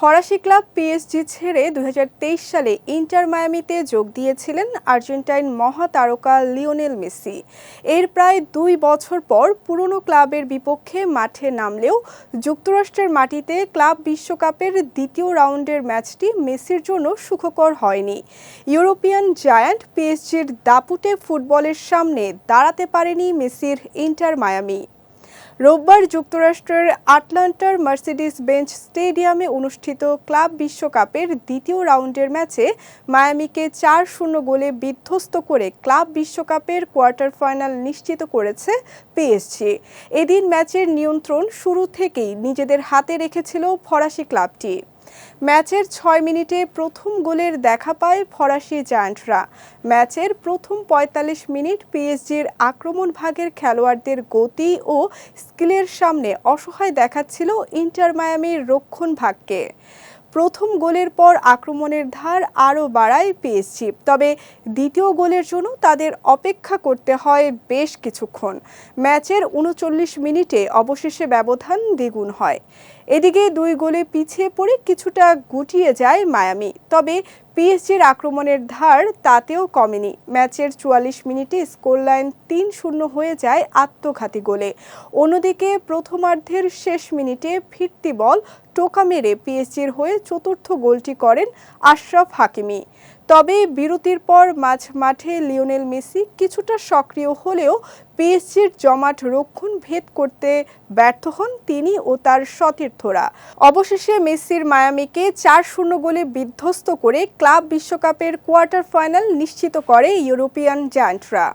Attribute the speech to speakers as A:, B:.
A: ফরাসি club PSG ছেড়ে দু হাজার তেইশ সালে ইন্টার মায়ামিতে যোগ দিয়েছিলেন আর্জেন্টাইন মহাতারকা লিওনেল মেসি। এর প্রায় দুই বছর পর পুরনো ক্লাবের বিপক্ষে মাঠে নামলেও যুক্তরাষ্ট্রের মাটিতে ক্লাব বিশ্বকাপের দ্বিতীয় রাউন্ডের ম্যাচটি মেসির জন্য সুখকর হয়নি। ইউরোপিয়ান জায়ান্ট পিএসজির দাপুটে ফুটবলের সামনে দাঁড়াতে পারেনি মেসির ইন্টার মায়ামি। রোববার যুক্তরাষ্ট্রের আটলান্টার মার্সিডিস বেঞ্চ স্টেডিয়ামে অনুষ্ঠিত ক্লাব বিশ্বকাপের দ্বিতীয় রাউন্ডের ম্যাচে মায়ামিকে চার শূন্য গোলে বিধ্বস্ত করে ক্লাব বিশ্বকাপের কোয়ার্টার ফাইনাল নিশ্চিত করেছে পিএসজি। এদিন ম্যাচের নিয়ন্ত্রণ শুরু থেকেই নিজেদের হাতে রেখেছিল ফরাসি ক্লাবটি। ম্যাচের ছয় মিনিটে প্রথম গোলের দেখা পায় ফরাসি জায়ান্টরা। ম্যাচের প্রথম ৪৫ মিনিট পিএসজির আক্রমণ ভাগের খেলোয়াড়দের গতি ও স্কিলের সামনে অসহায় দেখাচ্ছিল ইন্টার মায়ামির রক্ষণ ভাগকে প্রথম গোলের পর আক্রমণের ধার আরও বাড়ায় পিএসজি। তবে দ্বিতীয় গোলের জন্য তাদের অপেক্ষা করতে হয় বেশ কিছুক্ষণ। ম্যাচের উনচল্লিশ মিনিটে অবশেষে ব্যবধান দ্বিগুণ হয়। এদিকে দুই গোলে পিছিয়ে পড়ে কিছুটা গুটিয়ে যায় মায়ামি। তবে পিএসজির আক্রমণের ধার তাতেও কমেনি। ম্যাচের চুয়াল্লিশ মিনিটে স্কোরলাইন তিন শূন্য হয়ে যায় আত্মঘাতী গোলে। অন্যদিকে প্রথমার্ধের শেষ মিনিটে ফিরতি বল টোকা মেরে পিএসজির হয়ে চতুর্থ গোলটি করেন আশরাফ হাকিমি। তবে বিরতির পর মাঝ মাঠে লিওনেল মেসি কিছুটা সক্রিয় হলেও পিএসজির জমাট রক্ষণ ভেদ করতে ব্যর্থ হন তিনি ও তার সতীর্থরা। অবশেষে মেসির মায়ামিকে চার শূন্য গোলে বিধ্বস্ত করে ক্লাব বিশ্বকাপের কোয়ার্টার ফাইনাল নিশ্চিত করে ইউরোপিয়ান জায়ান্টরা।